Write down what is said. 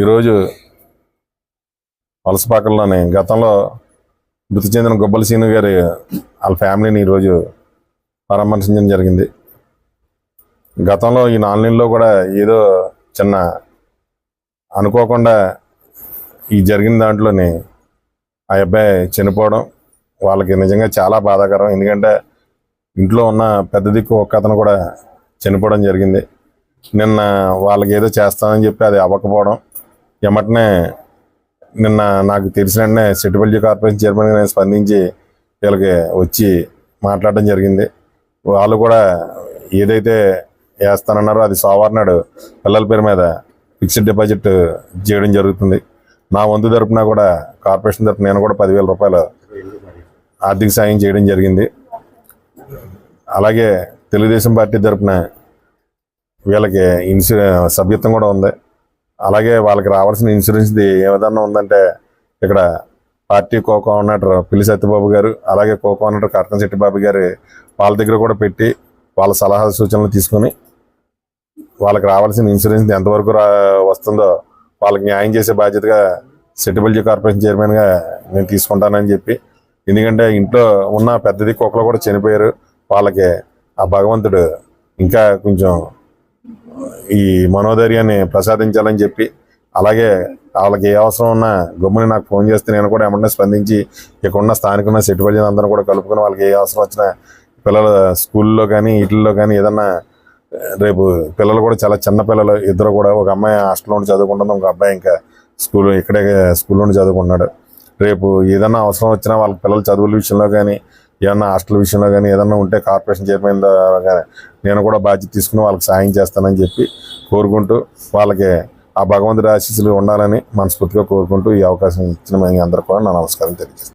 ఈరోజు వలసపాకల్లోని గతంలో మృతి చెందిన గొబ్బల సీను గారి వాళ్ళ ఫ్యామిలీని ఈరోజు పరామర్శించడం జరిగింది. గతంలో ఈ ఆన్లైన్లో కూడా ఏదో చిన్న అనుకోకుండా ఈ జరిగిన దాంట్లోని ఆ అబ్బాయి చనిపోవడం వాళ్ళకి నిజంగా చాలా బాధాకరం. ఎందుకంటే ఇంట్లో ఉన్న పెద్ద దిక్కు ఒక్క అతను కూడా చనిపోవడం జరిగింది. నిన్న వాళ్ళకి ఏదో చేస్తామని చెప్పి అది అవ్వకపోవడం ఎమ్మటనే నిన్న నాకు తెలిసిన వెంటనే సెటిబిలిటీ కార్పొరేషన్ చైర్మన్ నేను స్పందించి వీళ్ళకి వచ్చి మాట్లాడడం జరిగింది. వాళ్ళు కూడా ఏదైతే వేస్తానన్నారో అది సోమవారం నాడు పిల్లల పేరు మీద ఫిక్స్డ్ డిపాజిట్ చేయడం జరుగుతుంది. నా వంతు తరపున కూడా కార్పొరేషన్ తరపున నేను కూడా పదివేల రూపాయలు ఆర్థిక సాయం చేయడం జరిగింది. అలాగే తెలుగుదేశం పార్టీ తరపున వీళ్ళకి ఇన్సూ సభ్యత్వం కూడా ఉంది. అలాగే వాళ్ళకి రావాల్సిన ఇన్సూరెన్స్ది ఏ విధంగా ఉందంటే ఇక్కడ పార్టీ కో కోఆర్డినేటర్ పిల్లి సత్యబాబు గారు అలాగే కో కోఆర్డినేటర్ కర్తన్ శెట్టి బాబు వాళ్ళ దగ్గర కూడా పెట్టి వాళ్ళ సలహా సూచనలు తీసుకొని వాళ్ళకి రావాల్సిన ఇన్సూరెన్స్ ఎంతవరకు రా వస్తుందో వాళ్ళకి న్యాయం చేసే బాధ్యతగా సెటిబిలిటీ కార్పొరేషన్ చైర్మన్గా నేను తీసుకుంటానని చెప్పి. ఎందుకంటే ఇంట్లో ఉన్న పెద్దది కుక్కలు కూడా చనిపోయారు. వాళ్ళకి ఆ భగవంతుడు ఇంకా కొంచెం ఈ మనోధైర్యాన్ని ప్రసాదించాలని చెప్పి అలాగే వాళ్ళకి ఏ అవసరం ఉన్నా గమ్ముని నాకు ఫోన్ చేస్తే నేను కూడా ఏమన్నా స్పందించి ఇక్కడున్న స్థానికున్న స్థానిక ప్రజలు అందరూ కూడా కలుపుకొని వాళ్ళకి ఏ అవసరం వచ్చినా పిల్లల స్కూల్లో కానీ వీటిల్లో కానీ ఏదన్నా రేపు పిల్లలు కూడా చాలా చిన్న పిల్లలు ఇద్దరు కూడా ఒక అమ్మాయి హాస్టల్లో ఉండి చదువుకుంటుంది ఒక అబ్బాయి ఇంకా స్కూల్ ఇక్కడే స్కూల్లో ఉండి చదువుకుంటున్నాడు. రేపు ఏదన్నా అవసరం వచ్చినా వాళ్ళ పిల్లల చదువుల విషయంలో కానీ ఏమన్నా హాస్టల్ విషయంలో కానీ ఏదన్నా ఉంటే కార్పొరేషన్ చైర్మన్ కానీ నేను కూడా బాధ్యత తీసుకుని వాళ్ళకి సాయం చేస్తానని చెప్పి కోరుకుంటూ వాళ్ళకి ఆ భగవంతుడి ఆశీస్సులు ఉండాలని మనస్ఫూర్తిగా కోరుకుంటూ ఈ అవకాశం ఇచ్చిన మీ అందరూ కూడా నా నమస్కారం తెలియజేస్తాను.